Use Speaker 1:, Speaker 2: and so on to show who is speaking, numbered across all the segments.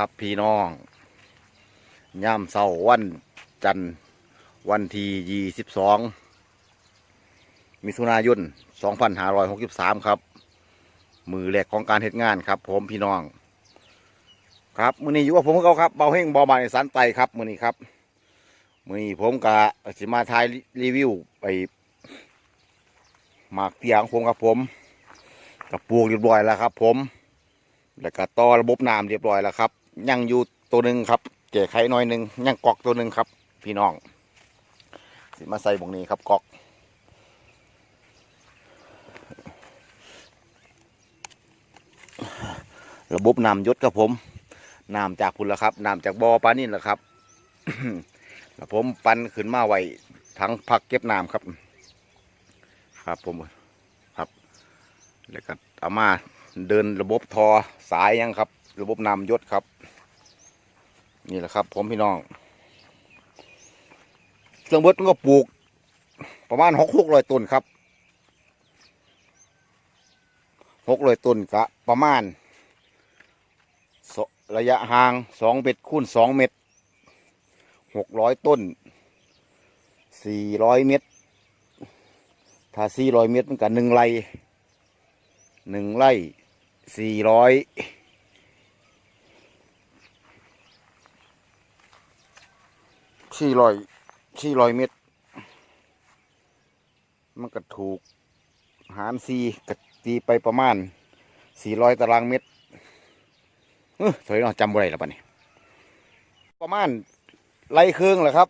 Speaker 1: ครับพี่น้องย่ำเสาร์วันจันทร์วันที่ยี่สิบสองมิถุนายนสองพันห้าร้อยหกสิบสามครับ มือแรกของการเหตุงานครับ ผมพี่น้อง ครับมือนี้อยู่กับผมเขาครับเบาเฮงเบาบานในสันไตครับมือนี้ครับมือนี้ผมกะสิมาถ่ายรีวิวไปหมากเตียงผมครับผมกับปลูกเรียบร้อยแล้วครับ ผม แล้วก็ต่อระบบน้ำเรียบร้อยแล้วครับ ยังอยู่ตัวหนึ่งครับแก้ไขหน่อยหนึ่งยังกอกตัวหนึ่งครับ พี่น้องสิมาใส่บงนี้ครับกอกระบบน้ำยศครับผมน้ำจากพุ่นละครับน้ำจากบ่อปลานิ่นละครับแล้วผมปันขึ้นมาไว้ทั้งพักเก็บน้ำครับ ครับผมครับแล้วก็เอามาเดินระบบทอสายยังครับ ระบบนำยศครับ นี่แหละครับ ผมพี่น้องเครื่องเบิดมันก็ปลูก ประมาณหกหกร้อยต้นครับหกร้อยต้นกะประมาณ ระยะห่างสองเมตรคูณสองเมตรหกร้อยต้นสี่ร้อยเมตร ถ้าสี่ร้อยเมตรมันก็หนึ่งไร่หนึ่งไร่สี่ร้อย สี่ร้อยสี่ร้อยเมตร มันก็ถูก หารสี่กตีไปประมาณสี่ร้อยตารางเมตรเฮ้ยถอยเนาะจำบ่ได้แล้วปะนี่ยประมาณไรเครื่องแหละครับ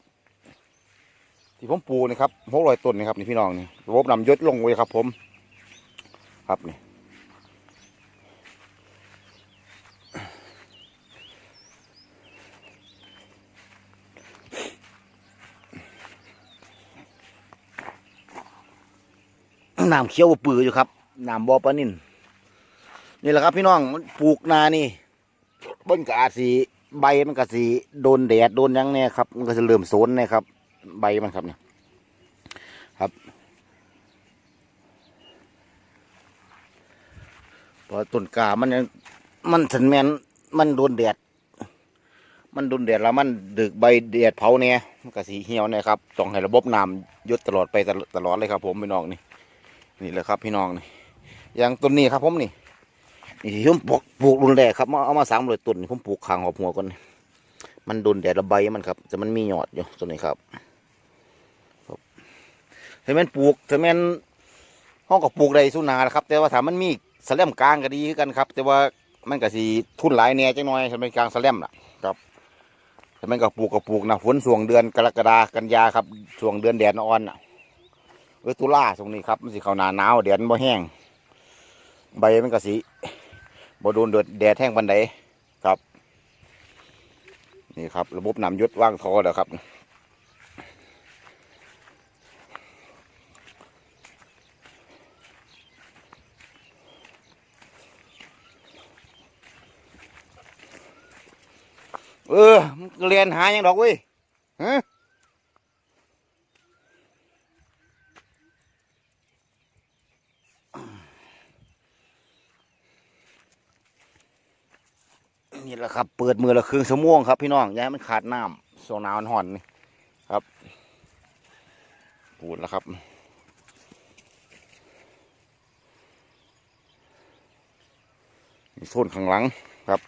Speaker 1: ที่ผมปูนี่ครับหกร้อยต้นนี่ครับนี่พี่น้องนี่ระบบนำยศลงไว้ครับ ผม ครับนี่ น้ำเขียวปืออยู่ครับน้ำบอปลานินนี่แหละครับพี่น้องมันปลูกนานี่บนกอาสีใบมันก็สีโดนแดดโดนยังเนี่ยครับ มันก็จะเริ่มโซนเนี่ยครับ ใบมันครับเนี่ยครับพอต้นกามันยังมันสันแมนมันโดนแดด มันโดนแดดแล้วมันดึกใบแดดเผาเนี่ยมันก็สีเหี่ยวเนี่ยครับต้องให้ระบบน้ำหยดตลอดไปตลอดเลยครับ ผมพี่น้องนี่ นี่แหละครับพี่น้องนี่อย่างต้นนี้ครับผมนี่นี่ที่ผมปลูกปลูกรุนแรงครับมาเอามาสามเลยต้นนี่ผมปลูกขางหอบหัวก่อนมันโดนแดดระใบมันครับ แต่มันมีหยอดอยู่ต้นนี้ครับครับถ้าแมันปลูกถ้าแมันห้องก็ปลูกได้สุนาแหละครับ แต่ว่าถ้ามันมีสแลมกลางก็ดีกันครับ แต่ว่ามันก็สีทุนหลายแหน่จังหน่อยถ้าเป็นกลางสแลมล่ะครับถ้ามันก็ปลูกก็ปลูกนะฝนส่วงเดือนกรกฎากันยาครับช่วงเดือนแดดอ่อนน่ะ ออตุลาตรงนี้ครับมันสิเขาหนาหนาวแดดมันบ่แห้งใบมันก็สิบ่โดนแดดแดดแห้งปันใดครับ นี่ครับ ระบบน้ำยศว่างทอแล้วครับเออเรียนหาอย่างดอกเว้ยฮะ นี่แหละครับ เปิดมือละครึ่งชั่วโมงครับพี่น้องย่าให้มันขาดน้ำโซนาวันห่อนนี่ครับปูดแล้วครับมีโซนข้างหลังครับ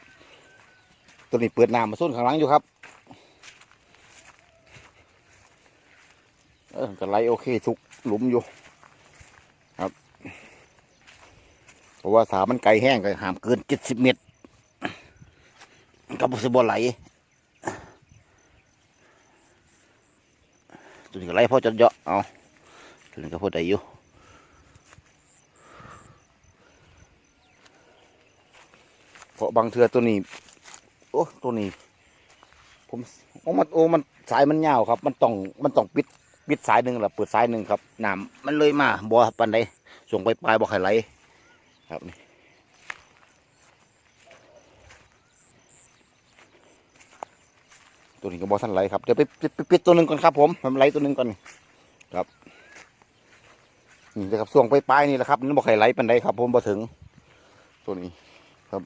Speaker 1: ตัวนี้เปิดน้ำมาโซนข้างหลังอยู่ครับเออก็ไหลโอเคทุกหลุมอยู่ครับ เพราะว่าสามันไกลแห้งก็หามเกินเจ็ดสิบเมตร กับสิบไหลตัวนี้ก็ไหลพอจะเยอะเอาตัวนี้ก็พอได้อยู่เพราะบางเทือตัวนี้ โอ้ตัวนี้ ผมโอ้มันโอ้มันสายมันยาวครับ มันต้องมันต้องปิดปิดสายหนึ่งหรือเปิดสายหนึ่งครับน้ำมันเลยมาบ่ปันใดส่งไปปลายบ่ไข่ไหลครับนี่ ตัวนี้ก็บอสันไหลครับเดี๋ยวไปไปไปปิดตัวหนึ่งก่อนครับ ผมทำไหลตัวหนึ่งก่อนครับนี่นะครับส่วงไปปลายนี่แหละครับนี่บอกไข่ไหลปันไดครับ ผมบอถึง ตัวนี้ครับ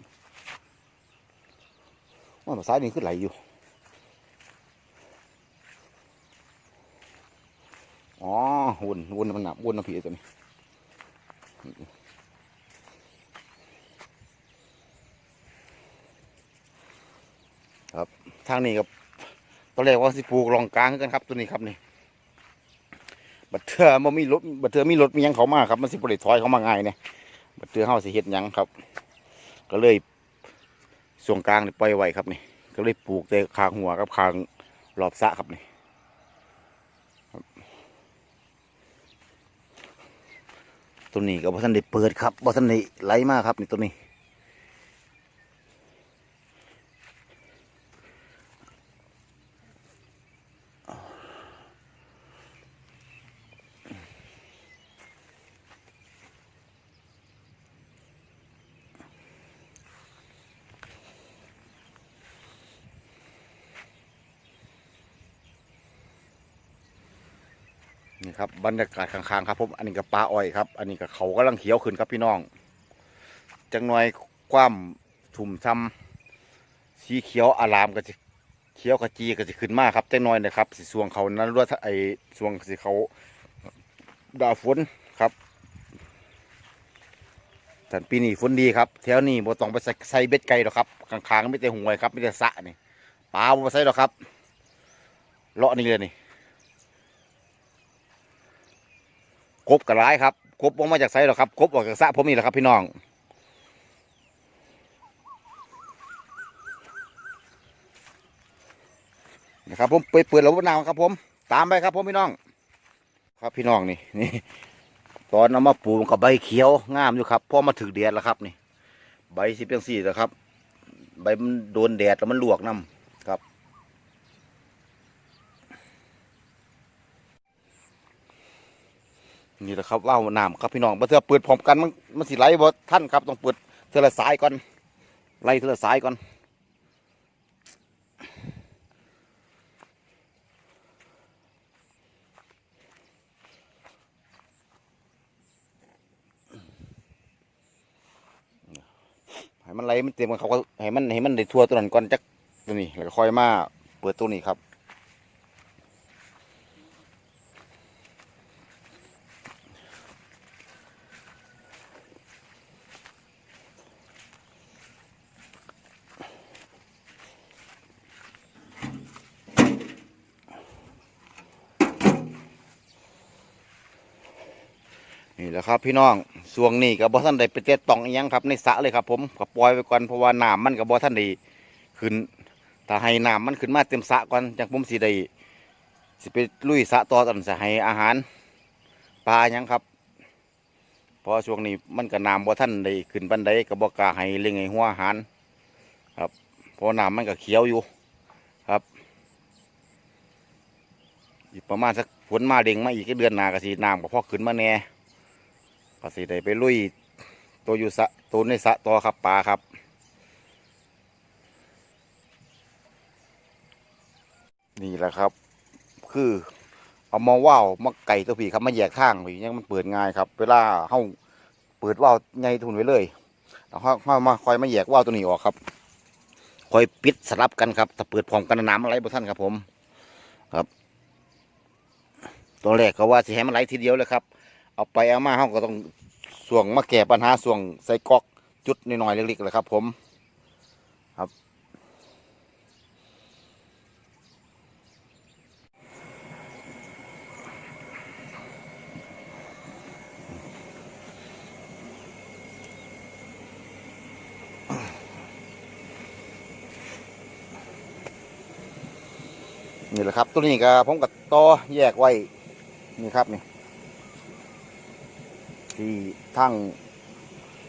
Speaker 1: ว่าภาษายนี่คือไหลอยู่อ๋อวนวนมันหนับวนน้ำผีตัวนี้ครับทางนี้ครับ ตอนแรกว่าสิปลูกรองกลางกันครับตัวนี้ครับนี่บัดเทือมันมีรถบัดเทือมีรถมียังเขามาครับมันสิบริถอยเขามาง่ายเนี่ยบัดเทือเฮาสิเฮ็ดยังครับ ก็เลยส่วนกลางนี่ปล่อยไว้ครับนี่ก็เลยปลูกแต่คางหัวกับคางรอบสะครับนี่ตัวนี้ก็บ่ทันได้เปิดครับบ่ทันได้ไหลมากครับนี่ตัวนี้ นี่ครับบรรยากาศข้างๆครับผมอันนี้ก็ปลาอ้อยครับ อันนี้ก็เขากำลังเขียวขึ้นครับพี่น้อง จังหน่อยความชุ่มช่ำสีเขียวอารามก็จะเขียวขจีก็จะขึ้นมากครับจังหน่อยนะครับสีสวงเขานั้นรวดไอสวงสีเขาดาฝนครับแต่ปีนี้ฝนดีครับแถวนี้บ่ต้องไปใส่เบ็ดไก่หรอกครับข้างๆไม่แต่หวยครับไม่แต่สะนี่ปลาบ่ใส่หรอกครับเลาะนี่เลยนี่ กบกระไรครับกบออกมาจากไซหรอครับกบออกจากสระผมนี่แหละครับพี่น้องนะครับผมไปเปิดระบบน้ำครับ ผม ตามไปครับผมพี่น้อง ครับพี่น้องนี่นี่ตอนเอามาปลูกกับใบเขียวงามอยู่ครับพอมาถึงแดดแล้วครับนี่ ใบสิเป็นสี่แล้วครับ ใบมันโดนแดดแล้วมันลวกน้ำครับ นี่แหละครับว่าวน้ำครับพี่น้องบ่เทื่อเปิดพร้อมกันมันมันสิไหลบ่ท่านครับต้องเปิดเทื่อละสายก่อนไล่เทื่อละสายก่อนให้มันไหลมันเต็มกันเขาก็ให้มันให้มันได้ทั่วตัวนั้นก่อนจักตัวนี้แล้วก็ค่อยมาเปิดตัวนี้ครับ นี่แหละครับพี่น้องช่วงนี้กับบ่ท่านได้ไปเจ็ดตองอิหยังครับในสระเลยครับ ผมก็ปล่อยไปก่อนเพราะว่าน้ำมันกับบ่ท่านด้ขึ้นถ้าให้น้ำมันขึ้นมาเต็มสระก่อนจังผมสิได้สิไปลุยสระต่อตอนจะให้อาหารปลาหยังครับเพราะช่วงนี้มันกับน้ำบ่ท่านได้ขึ้นบันไดกับบ่กาให้เลี้ยงให้หัวอาหาร ครับเพราะน้ำมันก็เขียวอยู่ครับอีกประมาณสักฝนมาเด้งมาอีกเดือนหน้าก็สิน้ำก็พอขึ้นมาแน่ ก็สิได้ไปลุยตัวอยู่สะตัวในสะตัวครับปลาครับ นี่แหละครับ คือเอามาว่าวมาไก่ตัวผีครับมาแยกทางผียังมันเปิดง่ายครับ เวลาเฮาเปิดว่าวไงทุนไว้เลยแล้วเฮาเฮามาคอยมาแยกว่าวตัวนี้ออกครับคอยปิดสลับกันครับถ้าเปิดพร้อมกันน้ำอะไรบ่ท่านครับผมครับตัวแรกก็ว่าสิให้มันไหลทีเดียวเลยครับ เอาไปเอามาเขาก็ต้องส่วงมาแก้ปัญหาส่วงใส่กอกจุดน้อยๆเล็กๆเลยครับ ผมครับ นี่แหละครับ ตัวนี้ก็ผมกับต่อแยกไว้ นี่ครับนี่ ที่ทั้ง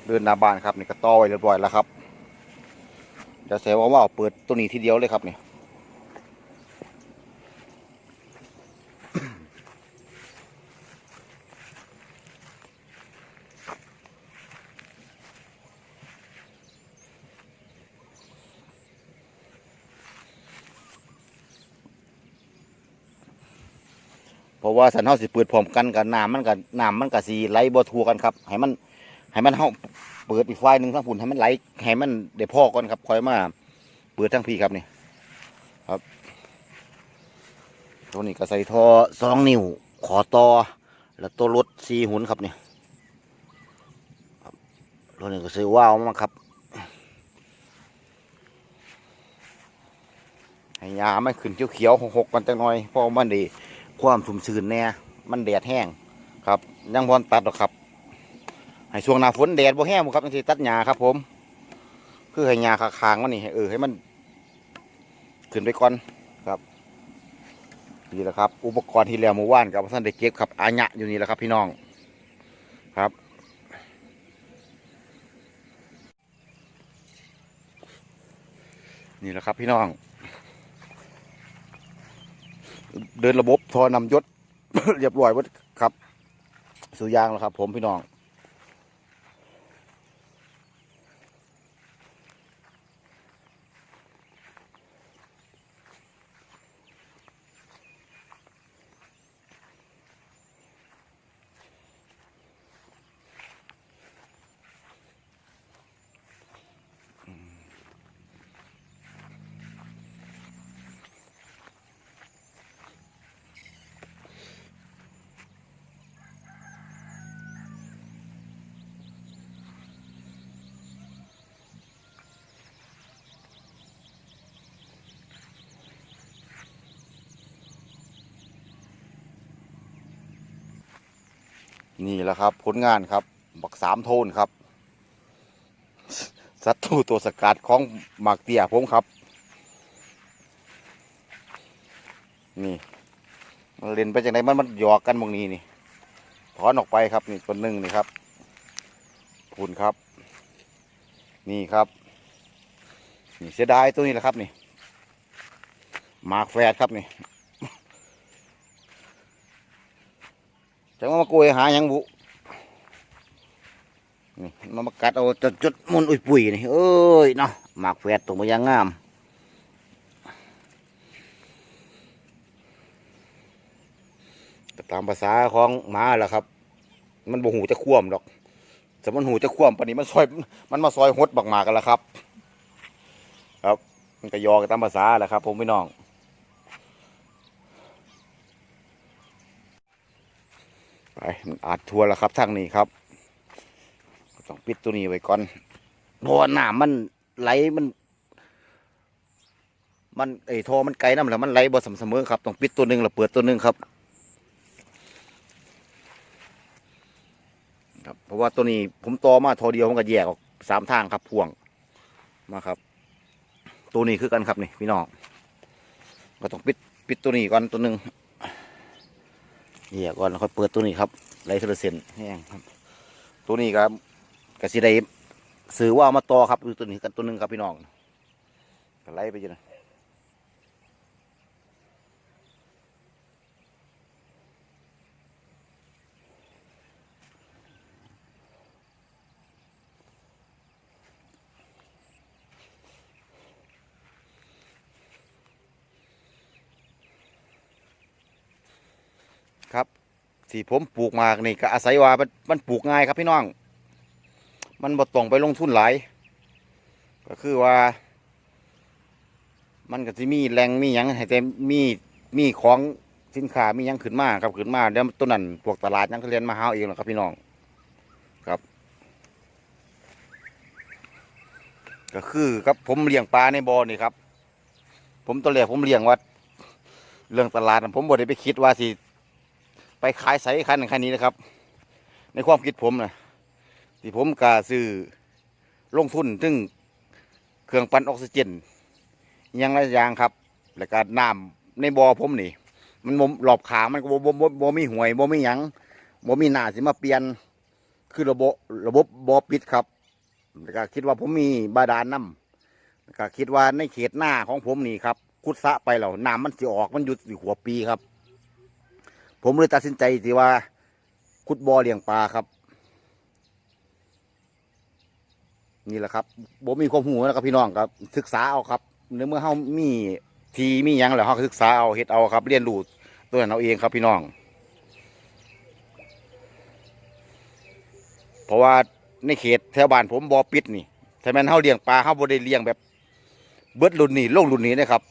Speaker 1: เดินหน้าบ้านครับนี่ก็ต่อไว้เรียบร้อยแล้วครับเดี๋ยวเสียว่าว่าเปิดตัวนี้ทีเดียวเลยครับเนี่ย ว่าสันเฮาสิเปิดพร้อมกันกับน้ำมันกับน้ำมันกับสีไหลบ่ทัวกันครับให้มันให้มันเฮาเปิดอีกไฟหนึ่งทั้งฝุ่นให้มันไหลให้มันได้พอก่อนครับคอยมาเปิดทั้งพี่ครับนี่ครับตัวนี้ก็ใส่ท่อสองนิ้วขอต่อแล้วตัวรถสีหุ่นครับนี่ครับตัวนี้ก็ซื้อว้าวมาครับให้ยาไม่ขึ้นเขียวๆหกๆกันจังหน่อยพราะมันดี ความสุ่มชื้นแน่มันแดดแห้งครับยังพอนตัดหรอกครับ ให้ช่วงหน้าฝนแดดบ่แห้งบ่ครับจังสิตัดหญ้าครับ ผม คือให้หญ้าคางๆมันนี่ให้เออให้มัน ขึ้นไปก่อนครับนี่แหละครับ อุปกรณ์ที่แล้วเมื่อวานกับท่านได้เก็บครับอาญะอยู่นี่แหละครับ พี่น้องครับนี่แหละครับพี่น้อง เดินระบบทอนำยศ เรียบร้อยวัดครับสุยางแล้วครับ ผมพี่น้อง นี่แหละครับ ผลงานครับ บักสามโทนครับศัตรูตัวสกัดของหมากเตี้ยผมครับ นี่ มันเล่นไปจากไหนมันมันหยอกกันบางนี้นี่ถอนออกไปครับนี่ตัวหนึ่งนี่ครับคุณครับ นี่ครับ นี่เสียดายตัวนี้แหละครับนี่หมากแฝดครับนี่ จังว่ามาโกยหายังบุนี่มันมากัดเอาจุดจุดมุนอุ้ยปุ๋ยนี่เอ้ยเนาะหมากแฝดตรงมายังงามตามภาษาของหมาแหละครับ มันบ่หูจะคว่ำดอกแต่มันหูจะคว่ำปนนี้มันซอย มันมาซอยหดบักหมากกันแล้วครับ ครับ มันก็ยอกันตามภาษาแหละครับ ผมพี่น้อง ไป มันอาจทัวร์แล้วครับทางนี้ครับ ต้องปิดตัวนี้ไว้ก่อนเพราะว่าน้ำมันไหลมัน มันไอ้ทอมันไกลน้ำแล้วมันไหลบ่สม่ำเสมอครับต้องปิดตัวหนึ่งแล้วเปิดตัวหนึ่งครับ ครับ เพราะว่าตัวนี้ผมต่อมาทอเดียวผมก็แยกออกสามทางครับพ่วงมาครับ ตัวนี้คือกันครับนี่พี่น้องก็ต้องปิดปิดตัวนี้ก่อนตัวหนึ่ง แยกก่อนแล้วค่อยเปิดตัวนี้ครับไหลเทเลเซนแห้งครับ ตัวนี้ครับกสิได้ซื้อว่าเอามาต่อครับตัวนี้กันตัวหนึ่งครับพี่น้องก็ไล่ไปจน ครับที่ผมปลูกมากนี่ก็อาศัยว่ามันมันปลูกง่ายครับพี่น้อง มันบ่ต้องไปลงทุนหลายก็คือว่า มันก็จะมีแรงมีหยังให้แต่มีมีของสินค้ามีหยังขึ้นมาครับขึ้นมาเดี๋ยวตัวนั้นพวกตลาดยังเขาเรียนมาหาเอาเองหรอครับพี่น้องครับ ก็คือครับผมเลี้ยงปลาในบ่อนี่ครับ ผมตัวแรกผมเลี้ยงว่าเรื่องตลาดผมบ่ได้ไปคิดว่าสิ ไปขายใส่คันนนคันนี้นะครับ ในความคิดผมนะที่ผมกาซื้อลงทุนถึงเครื่องปั่นออกซิเจนยังหลายอย่างครับ แล้วก็น้ำในบ่อผมนี่ มันบ่หลอบขามันก็บ่บ่บ่บ่มีห่วยบ่มีหยังบ่มีหน้าสิมาเปลี่ยนคือระบบระบบบ่อปิดครับแล้วก็คิดว่าผมมีบาดาลน้ำแล้วก็คิดว่าในเขตหน้าของผมนี่ครับขุดสะไปแล้วน้ำมันสิออกมันหยุดอยู่หัวปีครับ ผมเลยตัดสินใจที่ว่าขุดบ่อเลี้ยงปลาครับ นี่แหละครับบ่มีความหูนะครับพี่น้องครับ ศึกษาเอาครับในเมื่อเฮามีทีมียังแล้วเฮาศึกษาเอาเฮ็ดเอาครับ เรียนรู้ตัวนั้นเอาเองครับพี่น้อง เพราะว่าในเขตแถวบ้านผมบ่อปิดนี่ถ้าแม่นเฮาเลี้ยงปลาเฮาบ่ได้เลี้ยงแบบเบิดรุ่นนี้โลงรุ่นนี้นะครับ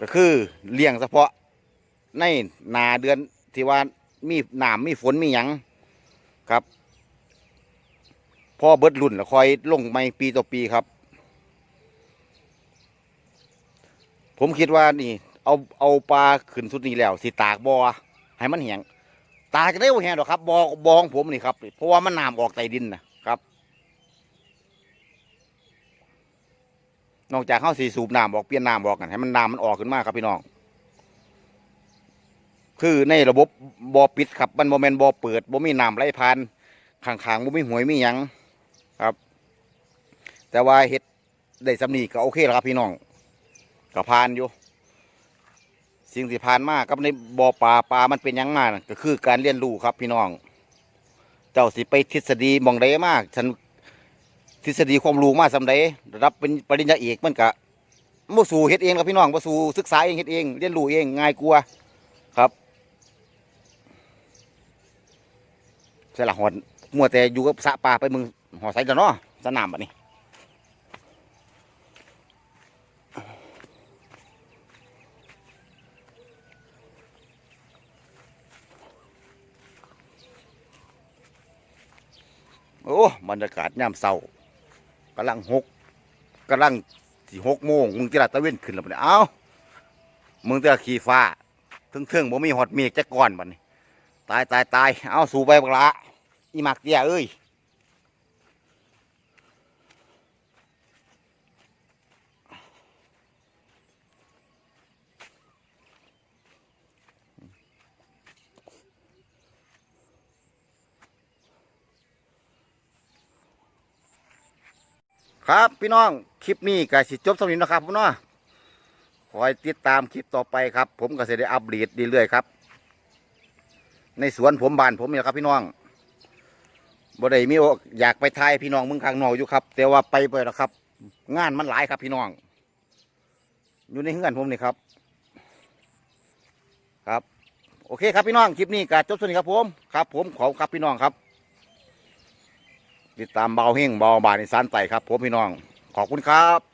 Speaker 1: ก็คือเลี้ยงเฉพาะ ในหนาเดือนที่ว่ามีหนามมีฝนมีหยังครับพอเบิดรุ่นแล้วคอยลงไม่ปีต่อปีครับ ผมคิดว่านี่เอาเอาปลาขึ้นสุดนี้แล้วสิตากบอให้มันแห้งตากจะได้บ่แห้งหรอกครับบอบอของผมนี่ครับเพราะว่ามันน้ำออกใต้ดินนะครับ นอกจากเข้าสีสูบน้ำออกเปลี่ยนน้ำออกกันให้มันน้ำมันออกขึ้นมาครับพี่น้อง คือในระบบบอปิดครับมันโมเมนบอเปิดบ่มีน้ำไหลผ่านข้างๆบ่มีหวยมีหยังครับ แต่ว่าเฮ็ดได้สำนีก็โอเคแล้วครับพี่น้องก็ผ่านอยู่ สิ่งที่ผ่านมากกับในบ่อปลาปลามันเป็นยังมาน่ะก็คือการเรียนรู้ครับพี่น้อง เจ้าสิไปทฤษฎีมองใดมากฉันทฤษฎีความรู้มากสำใดรับเป็นปริญญาเอกมันกะบ่สู่เฮ็ดเองครับพี่น้องบ่สู่ศึกษาเองเฮ็ดเองเรียนรู้เองง่ายกว่าครับ ใช่ละหอดมัวแต่อยู่กับสะปลาไปมึงหอใส่แล้วเนาะสนามแบัดนี้โอ้บรรยากาศยามเช้ากำลังหกกำลังสี่หกโมงมึงจะละตะเว้นขึ้นแล้วบัดนี้เอ้ามึงจะขี่ฟ้าทึ่งๆบ่มีหอดเมฆจะก่อนบัดนี้ ตายตายตายเอาสู่ไปบักละ อีหมักเตี้ยเอ้ยครับพี่น้องคลิปนี้ก็สิจบสำนี้นะครับพี่น้องคอยติดตามคลิปต่อไปครับ ผมก็จะได้อัปเดตเรื่อยๆครับ ในสวนผมบ้านผมเนี่ยครับพี่น้อง บ่ได้มีโออยากไปทายพี่น้องเมึงข้างนอกอยู่ครับ แต่ว่าไปไปแล้วครับ งานมันหลายครับพี่น้อง อยู่ในเฮือนผมนี่ครับ ครับ โอเคครับพี่น้องคลิปนี้ก็จบสวนนี้ครับผมครับ ผมขอครับพี่น้องครับ ติดตามเบาเฮงเบาบานในสานไตครับ ผมพี่น้อง ขอบคุณครับ